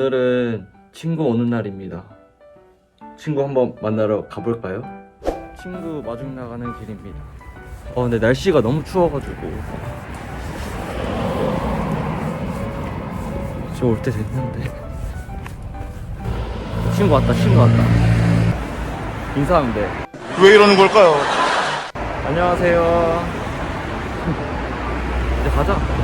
오늘은 친구 오는 날입니다. 친구 한번 만나러 가볼까요? 친구 마중 나가는 길입니다. 어 근데 날씨가 너무 추워가지고 저 올 때 됐는데 친구 왔다 친구 왔다 인사하면 돼 왜 이러는 걸까요? 안녕하세요 이제 가자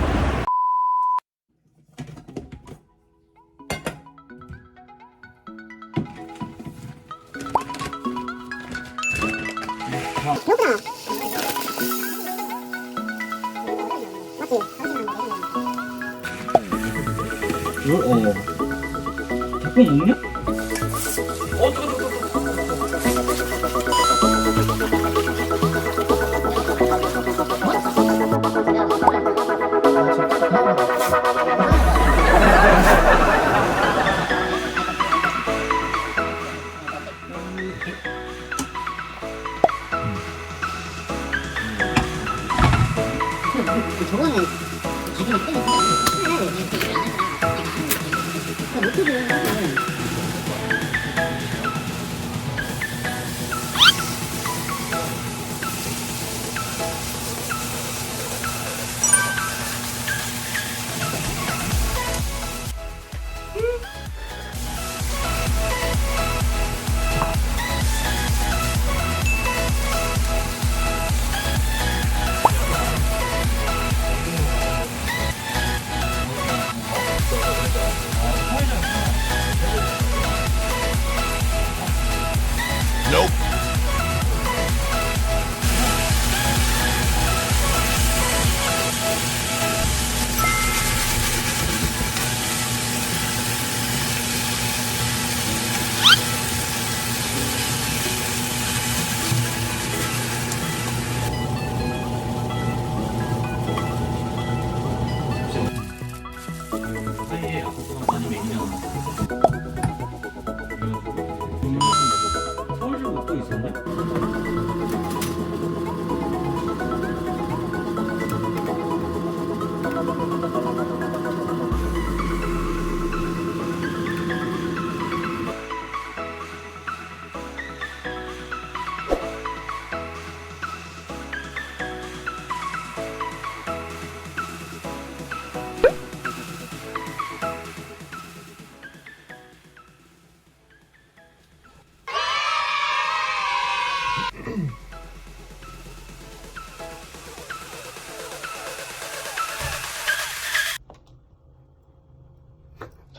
이걸 어 닭봉 먹냐? 어 뜨거 뜨거 노트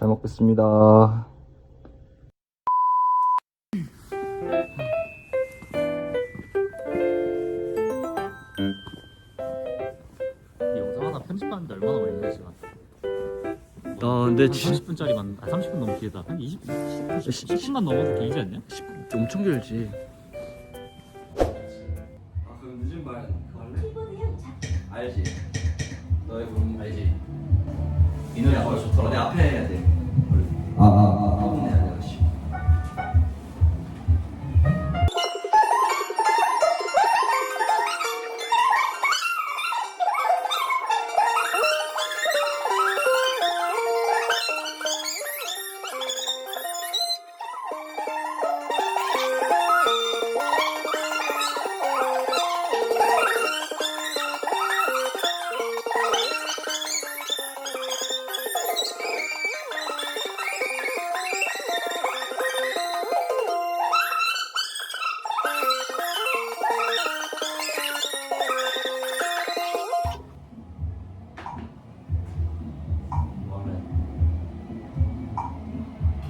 잘 먹겠습니다. 이 영상 하나 편집하는데 얼마나 걸리냐 지금? 나 근데 진 30분짜리 만 아 30분 너무 길다. 한 20, 10, 10분만 넘어도 길지 않냐? 엄청 길지. 아 그럼 늦은 말 할래? 알지. 너의 부름 알지. 이 노래 어 좋더라. 내 앞에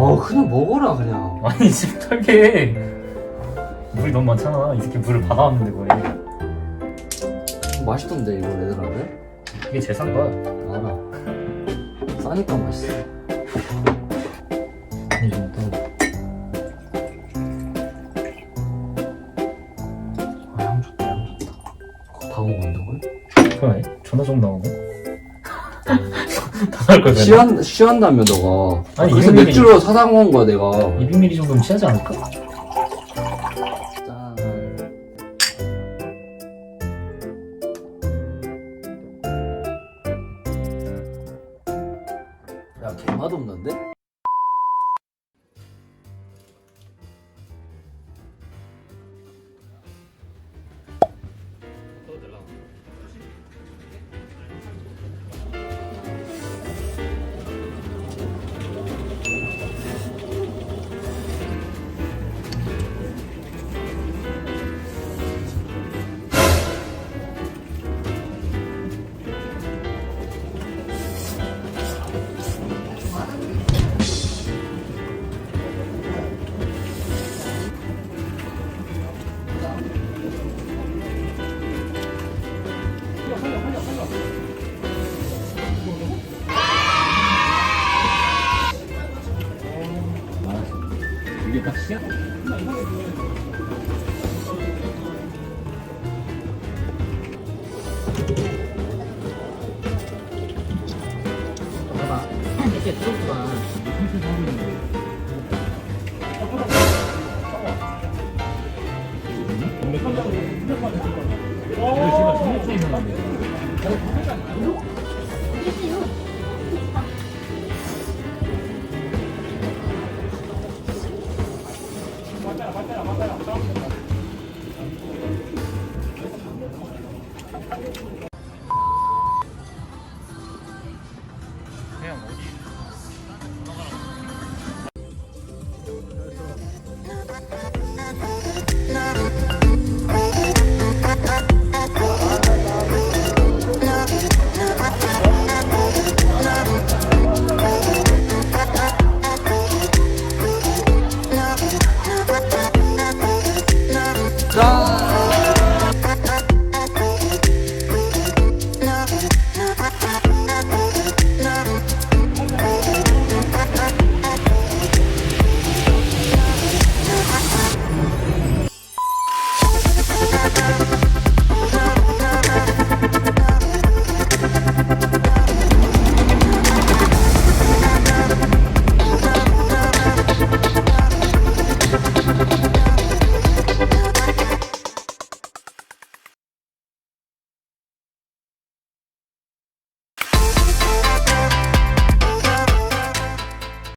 어 그냥 먹어라 그냥. 아니 지금 털게. 물이 너무 많잖아. 이 새끼 물을 받아왔는데 거의 맛있던데 이거 레드라벨 이게 제산 거야. 알아. 싸니까 맛있어. 아니 이거 아향 좋다 향 좋다. 거, 다 먹어 간다고요? 그러네. 존나 좀 나오고 취한, 취한다며 너가. 아니, 그래서 이름이- 맥주로 사다 먹은 거야 내가. 200ml 정도면 취하지 않을까? 이게 딱 시야? 봐봐. 이렇게 들어오구나. 그냥 어디?